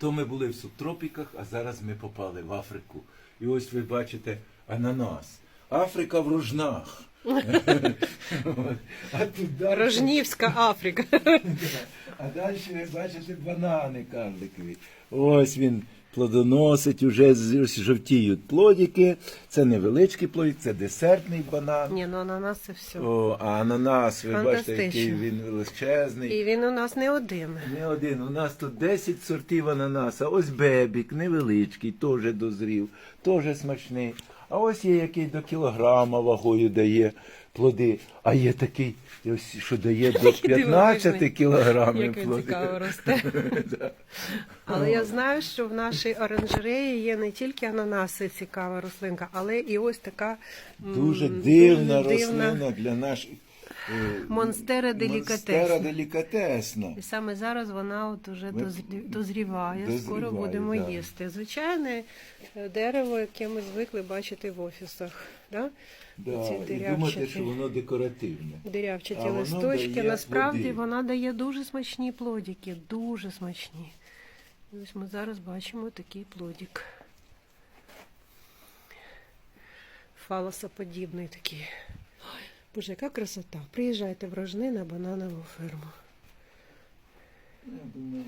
То ми були в субтропіках, а зараз ми попали в Африку. І ось ви бачите ананас. Африка в рожнах. А тут далі- Рожнівська Африка. А далі ви бачите банани карликові. Ось він плодоносить, уже з- жовтіють плодики. Це невеличкий плодик, це десертний банан. Ні, ну ананас це все. О, а ананас, ви бачите, який він величезний. І він у нас не один. Не один. У нас тут 10 сортів ананаса. Ось бебік, невеличкий, теж дозрів, теж смачний. А ось є який до кілограма вагою дає плоди. А є такий, ось, що дає до 15 кілограмів плоди. цікаво росте. Але я знаю, що в нашій оранжереї є не тільки ананаси, цікава рослинка, але і ось така м, Дуже дивна рослина для наших. Е, Монстера делікатесна. Монстера делікатесна. І саме зараз вона от уже Ми- дозрі- дозріває, скоро будемо да. їсти. Звичайне е, дерево, яке ми звикли бачити в офісах. Да? Да, і думати, що воно декоративне. Дирявчаті А листочки. Насправді вона дає дуже смачні плодики, дуже смачні. І ось ми зараз бачимо такий плодик. Фалосоподібний такий. Боже, яка красота. Приїжджайте в Рожни на бананову ферму. Я думаю,